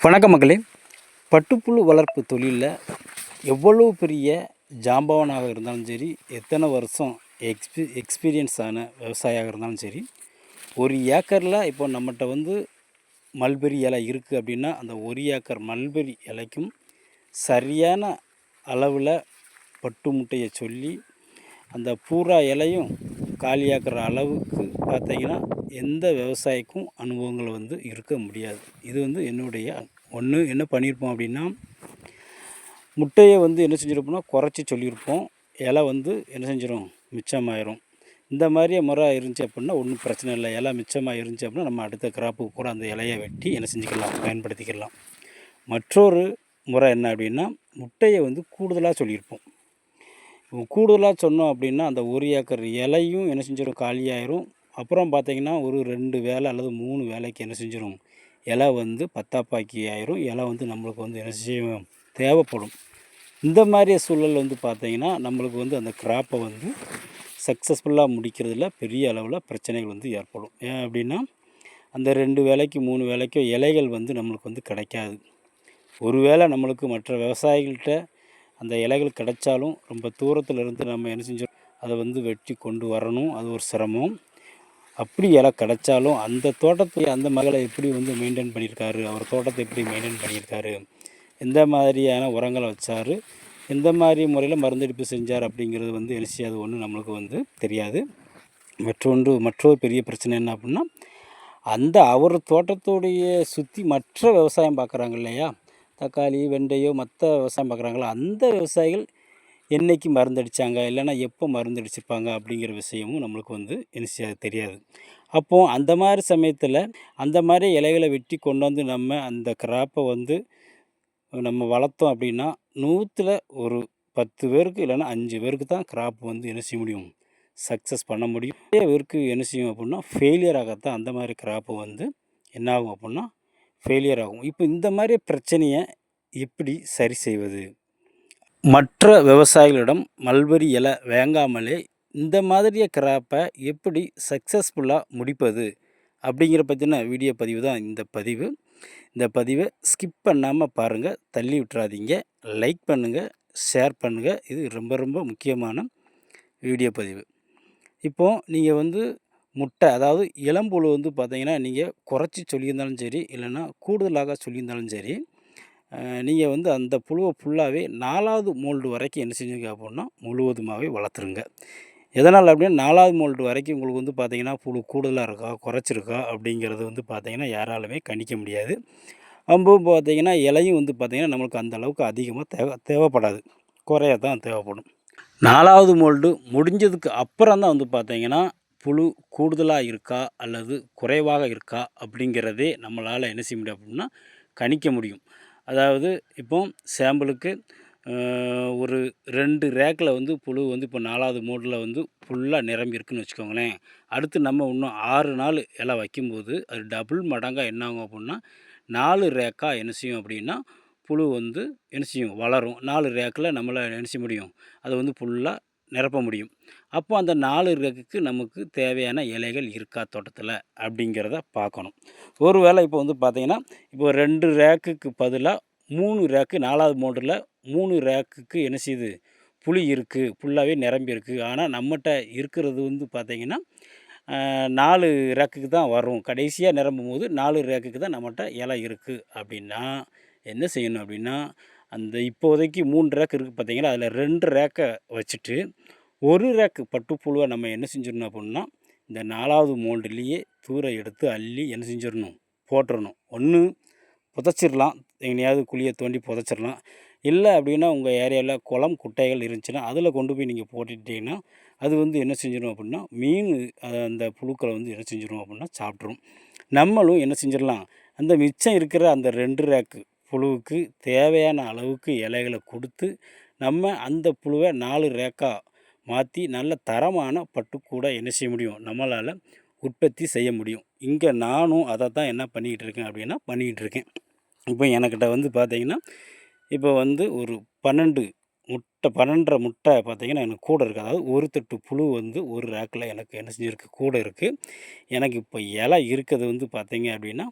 வணக்க மக்களே. பட்டுப்புழு வளர்ப்பு தொழிலில் எவ்வளோ பெரிய ஜாம்பவனாக இருந்தாலும் சரி எத்தனை வருஷம் எக்ஸ்பி எக்ஸ்பீரியன்ஸ் ஆன விவசாயியாக இருந்தாலும் சரி ஒரு ஏக்கரில் இப்போ நம்மகிட்ட வந்து மல்பெரி இலை இருக்குது அப்படின்னா அந்த ஒரு ஏக்கர் மல்பெரி இலைக்கும் சரியான அளவில் பட்டு முட்டையை சொல்லி அந்த பூரா இலையும் காலியாக்குற அளவுக்கு பார்த்தீங்கன்னா எந்த விவசாயிக்கும் அனுபவங்கள் வந்து இருக்க முடியாது. இது வந்து என்னுடைய ஒன்று என்ன பண்ணியிருப்போம் அப்படின்னா முட்டையை வந்து என்ன செஞ்சுருப்போம்னா குறைச்சி சொல்லியிருப்போம். இலை வந்து என்ன செஞ்சிடும் மிச்சமாயிரும். இந்த மாதிரியே முறை இருந்துச்சு அப்படின்னா ஒன்றும் பிரச்சனை இல்லை. இலை மிச்சமாக இருந்துச்சு அப்படின்னா நம்ம அடுத்த கிராப்புக்கு கூட அந்த இலையை வெட்டி என்ன செஞ்சுக்கலாம் பயன்படுத்திக்கலாம். மற்றொரு முறை என்ன அப்படின்னா முட்டையை வந்து கூடுதலாக சொல்லியிருப்போம். கூடுதலாக சொன்னோம் அப்படின்னா அந்த ஒரு ஏக்கர் இலையும் என்ன செஞ்சிடும் காலியாயிரும். அப்புறம் பார்த்தீங்கன்னா ஒரு ரெண்டு வேலை அல்லது மூணு வேலைக்கு என்ன செஞ்சிடும் இலை வந்து பத்தாப்பாக்கி ஆயிரும் இலை வந்து நம்மளுக்கு வந்து என்ன செய்யும்? தேவைப்படும். இந்த மாதிரி சூழல் வந்து பார்த்தீங்கன்னா நம்மளுக்கு வந்து அந்த கிராப்பை வந்து சக்ஸஸ்ஃபுல்லாக முடிக்கிறதுல பெரிய அளவில் பிரச்சனைகள் வந்து ஏற்படும். ஏன் அப்படின்னா அந்த ரெண்டு வேலைக்கு மூணு வேலைக்கும் இலைகள் வந்து நம்மளுக்கு வந்து கிடைக்காது. ஒருவேளை நம்மளுக்கு மற்ற விவசாயிகள்கிட்ட அந்த இலைகள் கிடைச்சாலும் ரொம்ப தூரத்தில் இருந்து நம்ம என்ன செஞ்சோம்? அதை வந்து வெட்டி கொண்டு வரணும். அது ஒரு சிரமம். அப்படி இலை கிடைச்சாலும் அந்த தோட்டத்தை அந்த மகளை எப்படி வந்து மெயின்டைன் பண்ணியிருக்காரு? அவர் தோட்டத்தை எப்படி மெயின்டைன் பண்ணியிருக்காரு? எந்த மாதிரியான உரங்களை வச்சார்? எந்த மாதிரி முறையில் மருந்தடிப்பு செஞ்சார் அப்படிங்கிறது வந்து என்ன அது ஒன்று நம்மளுக்கு வந்து தெரியாது. மற்றொன்று மற்றொரு பெரிய பிரச்சனை என்ன அப்படின்னா அந்த அவர் தோட்டத்துடைய சுற்றி மற்ற விவசாயம் பார்க்குறாங்க இல்லையா? தக்காளி வெண்டையோ மற்ற விவசாயம் பார்க்குறாங்களோ அந்த விவசாயிகள் என்றைக்கு மருந்தடிச்சாங்க? இல்லைன்னா எப்போ மருந்தடிச்சிருப்பாங்க? அப்படிங்கிற விஷயமும் நம்மளுக்கு வந்து என்ன தெரியாது. அப்போது அந்த மாதிரி சமயத்தில் அந்த மாதிரி இலைகளை வெட்டி கொண்டு வந்து நம்ம அந்த கிராப்பை வந்து நம்ம வளர்த்தோம் அப்படின்னா நூற்றில் ஒரு பத்து பேருக்கு இல்லைன்னா அஞ்சு பேருக்கு தான் கிராப் வந்து என்ன செய்ய முடியும்? சக்ஸஸ் பண்ண முடியும். நிறைய பேருக்கு என்ன செய்யும் அப்படின்னா ஃபெயிலியர் ஆகத்தான் அந்த மாதிரி கிராப்பு வந்து என்னாகும் அப்படின்னா ஃபெயிலியர் ஆகும். இப்போ இந்த மாதிரி பிரச்சனையை எப்படி சரி செய்வது? மற்ற விவசாயிகளிடம் மல்பரி இலை வேங்காமலே இந்த மாதிரிய கிராப்பை எப்படி சக்ஸஸ்ஃபுல்லாக முடிப்பது? அப்படிங்கிற பற்றின வீடியோ பதிவு தான் இந்த பதிவு. இந்த பதிவை ஸ்கிப் பண்ணாமல் பாருங்கள் தள்ளி விட்டுறாதீங்க. லைக் பண்ணுங்கள் ஷேர் பண்ணுங்கள் இது ரொம்ப ரொம்ப முக்கியமான வீடியோ பதிவு. இப்போது நீங்கள் வந்து முட்டை அதாவது இளம்புழு வந்து பார்த்தீங்கன்னா நீங்கள் குறைச்சி சொல்லியிருந்தாலும் சரி இல்லைன்னா கூடுதலாக சொல்லியிருந்தாலும் சரி நீங்கள் வந்து அந்த புழுவை ஃபுல்லாகவே நாலாவது மோல்டு வரைக்கும் என்ன செஞ்சுங்க அப்படின்னா முழுவதுமாகவே வளர்த்துருங்க. எதனால் அப்படின்னா நாலாவது மோல்டு வரைக்கும் உங்களுக்கு வந்து பார்த்திங்கன்னா புழு கூடுதலாக இருக்கா குறைச்சிருக்கா அப்படிங்கிறது வந்து பார்த்திங்கன்னா யாராலுமே கணிக்க முடியாது. அம்பும் பார்த்தீங்கன்னா இலையும் வந்து பார்த்திங்கன்னா நம்மளுக்கு அந்த அளவுக்கு அதிகமாக தேவை தேவைப்படாது. குறைய தான் தேவைப்படும். நாலாவது மோல்டு முடிஞ்சதுக்கு அப்புறம் தான் வந்து பார்த்திங்கன்னா புழு கூடுதலாக இருக்கா அல்லது குறைவாக இருக்கா அப்படிங்கிறதே நம்மளால் என்ன செய்ய முடியும் அப்படின்னா கணிக்க முடியும். அதாவது இப்போ சாம்பிளுக்கு ஒரு ரெண்டு ரேக்கில் வந்து புழு வந்து இப்போ நாலாவது மூடில் வந்து ஃபுல்லாக நிரம்பி இருக்குன்னு வச்சுக்கோங்களேன். அடுத்து நம்ம இன்னும் ஆறு நாள் எல்லாம் வைக்கும்போது அது டபுள் மடங்காக என்ன ஆகும் அப்படின்னா நாலு ரேக்காக என்ன செய்யும் அப்படின்னா புழு வந்து என்ன செய்யும்? வளரும். நாலு ரேக்கில் நம்மளால் என்ன செய்ய முடியும்? அதை வந்து ஃபுல்லாக நிரப்ப முடியும். அப்போ அந்த நாலு ரேக்குக்கு நமக்கு தேவையான இலைகள் இருக்கா தோட்டத்தில் அப்படிங்கிறத பார்க்கணும். ஒரு வேளை இப்போ வந்து பார்த்திங்கன்னா இப்போ ரெண்டு ரேக்குக்கு பதிலாக மூணு ரேக்கு நாலாவது மோட்டரில் மூணு ரேக்குக்கு என்ன செய்யுது? புளி இருக்குது ஃபுல்லாகவே நிரம்பி இருக்குது ஆனால் நம்மகிட்ட இருக்கிறது வந்து பார்த்திங்கன்னா நாலு ரேக்குக்கு தான் வரும். கடைசியாக நிரம்பும் போது நாலு ரேக்குக்கு தான் நம்மகிட்ட இலை இருக்குது அப்படின்னா என்ன செய்யணும் அப்படின்னா அந்த இப்போதைக்கு மூணு ரேக் இருக்குது பார்த்தீங்களா அதில் ரெண்டு ரேக்கை வச்சுட்டு ஒரு ரேக்கு பட்டுப்புழுவை நம்ம என்ன செஞ்சிடணும் அப்படின்னா இந்த நாலாவது மோல்டுலேயே தூரை எடுத்து அள்ளி என்ன செஞ்சிடணும்? போட்டுடணும் ஒன்று புதைச்சிடலாம். எங்கேயாவது குழியை தோண்டி புதைச்சிடலாம். இல்லை அப்படின்னா உங்கள் ஏரியாவில் குளம் குட்டைகள் இருந்துச்சுன்னா அதில் கொண்டு போய் நீங்கள் போட்டுட்டிங்கன்னா அது வந்து என்ன செஞ்சிடும் அப்படின்னா மீன் அந்த புழுக்களை வந்து என்ன செஞ்சிடும் அப்படின்னா சாப்பிட்ரும் நம்மளும் என்ன செஞ்சிடலாம்? அந்த மிச்சம் இருக்கிற அந்த ரெண்டு ரேக்கு புழுவுக்கு தேவையான அளவுக்கு இலைகளை கொடுத்து நம்ம அந்த புழுவை நாலு ரேக்காக மாற்றி நல்ல தரமான பட்டுக்கூடை என்ன செய்ய முடியும்? நம்மளால் உற்பத்தி செய்ய முடியும். இங்கே நானும் அதை தான் என்ன பண்ணிக்கிட்டு இருக்கேன் அப்படின்னா பண்ணிக்கிட்டு இருக்கேன். இப்போ எனக்கிட்ட வந்து பார்த்திங்கன்னா இப்போ வந்து ஒரு பன்னெண்டு முட்டை பன்னெண்டரை முட்டை பார்த்திங்கன்னா எனக்கு கூட இருக்குது அதாவது ஒரு தட்டு புழு வந்து ஒரு ரேக்கில் எனக்கு என்ன செஞ்சுருக்கு? கூட இருக்குது எனக்கு இப்போ இலை இருக்கிறது வந்து பார்த்திங்க அப்படின்னா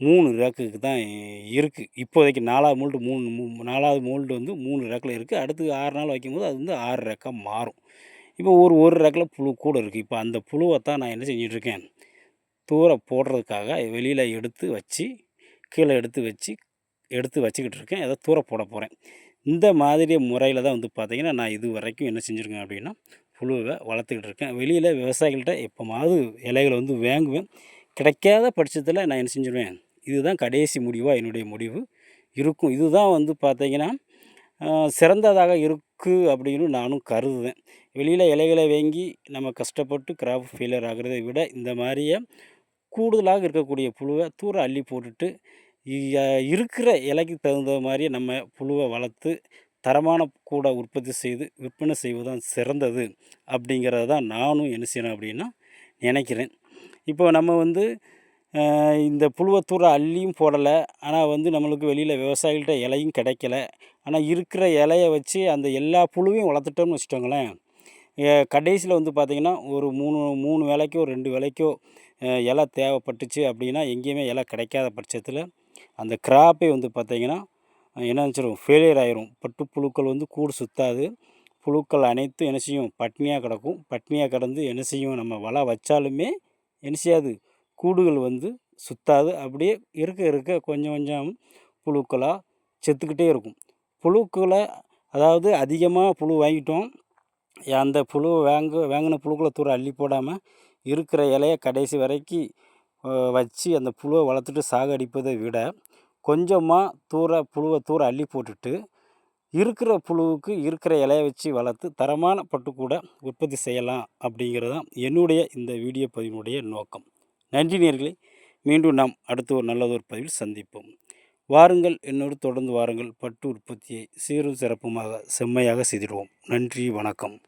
மூணு ரேக்குக்கு தான் இருக்குது இப்போதைக்கு நாலாவது மோல்டு மூணு மூ நாலாவது மோல்டு வந்து மூணு ரேக்கில் இருக்குது அடுத்து ஆறு நாள் வைக்கும்போது அது வந்து ஆறு ரேக்காக மாறும். இப்போ ஒரு ஒரு ரேக்கில் புழு கூட இருக்குது இப்போ அந்த புழுவை தான் நான் என்ன செஞ்சிட்ருக்கேன்? தூர போடுறதுக்காக வெளியில் எடுத்து வச்சு கீழே எடுத்து வச்சு எடுத்து வச்சுக்கிட்டு இருக்கேன் அதை தூர போட போகிறேன் இந்த மாதிரி முறையில் தான் வந்து பார்த்திங்கன்னா நான் இது வரைக்கும் என்ன செஞ்சுருக்கேன் அப்படின்னா புழுவை வளர்த்துக்கிட்டு இருக்கேன் வெளியில் விவசாயிகள்கிட்ட எப்போமாவது இலைகளை வந்து வாங்குவேன். கிடைக்காத பட்சத்தில் நான் என்ன செஞ்சுருவேன்? இதுதான் கடைசி முடிவாக என்னுடைய முடிவு. இருக்கும். இதுதான் வந்து பார்த்திங்கன்னா சிறந்ததாக இருக்குது அப்படின்னு நானும் கருதுவேன். வெளியில் இலைகளை வாங்கி நம்ம கஷ்டப்பட்டு கிராப் ஃபெயிலியர் ஆகிறதை விட இந்த மாதிரியே கூடுதலாக இருக்கக்கூடிய புழுவை தூர அள்ளி போட்டுட்டு இருக்கிற இலைக்கு தகுந்த மாதிரி நம்ம புழுவை வளர்த்து தரமான கூட உற்பத்தி செய்து விற்பனை செய்வதுதான் சிறந்தது அப்படிங்கிறத தான் நானும் என்ன செய்யணும் அப்படின்னா நினைக்கிறேன். இப்போ நம்ம வந்து இந்த புழுவத்தூரை அள்ளியும் போடலை. ஆனால் வந்து நம்மளுக்கு வெளியில் விவசாயிகள்கிட்ட இலையும் கிடைக்கல. ஆனால் இருக்கிற இலைய வச்சு அந்த எல்லா புழுவையும் வளர்த்துட்டோம்னு வச்சுக்கோங்களேன். கடைசியில் வந்து பார்த்திங்கன்னா ஒரு மூணு மூணு வேலைக்கோ ரெண்டு வேலைக்கோ இலை தேவைப்பட்டுச்சு அப்படின்னா எங்கேயுமே இலை கிடைக்காத பட்சத்தில் அந்த கிராப்பே வந்து பார்த்திங்கன்னா என்ன நினச்சிரும்? ஃபெயிலியர் ஆயிரும். பட்டு புழுக்கள் வந்து கூடு சுற்றாது புழுக்கள் அனைத்தும் என்ன செய்யும்? பட்னியாக கிடக்கும். பட்னியாக கிடந்து என்ன செய்யும்? நம்ம வலை வச்சாலுமே என்ன செய்யாது? கூடுகள் வந்து சுற்றாது அப்படியே இருக்க இருக்க கொஞ்சம் கொஞ்சம் புழுக்களாக செத்துக்கிட்டே இருக்கும். புழுக்களை அதாவது அதிகமாக புழு வாங்கிட்டோம். அந்த புழு வாங்க வாங்கின புழுக்களை தூரம் அள்ளி போடாமல் இருக்கிற இலையை கடைசி வரைக்கும் வச்சு அந்த புழுவை வளர்த்துட்டு சாகடிப்பதை விட கொஞ்சமாக தூர புழுவை தூர அள்ளி போட்டுட்டு இருக்கிற புழுவுக்கு இருக்கிற இலையை வச்சு வளர்த்து தரமான பட்டுக்கூட உற்பத்தி செய்யலாம் அப்படிங்கிறது தான் என்னுடைய இந்த வீடியோ பதிவினுடைய நோக்கம். நன்றி நேர்களை. மீண்டும் நாம் அடுத்த ஒரு நல்லதொரு பதிவில் சந்திப்போம். வாருங்கள் என்னோடு தொடர்ந்து வாருங்கள். பட்டு உற்பத்தியை சீரும் சிறப்புமாக செம்மையாக செய்திடுவோம். நன்றி வணக்கம்.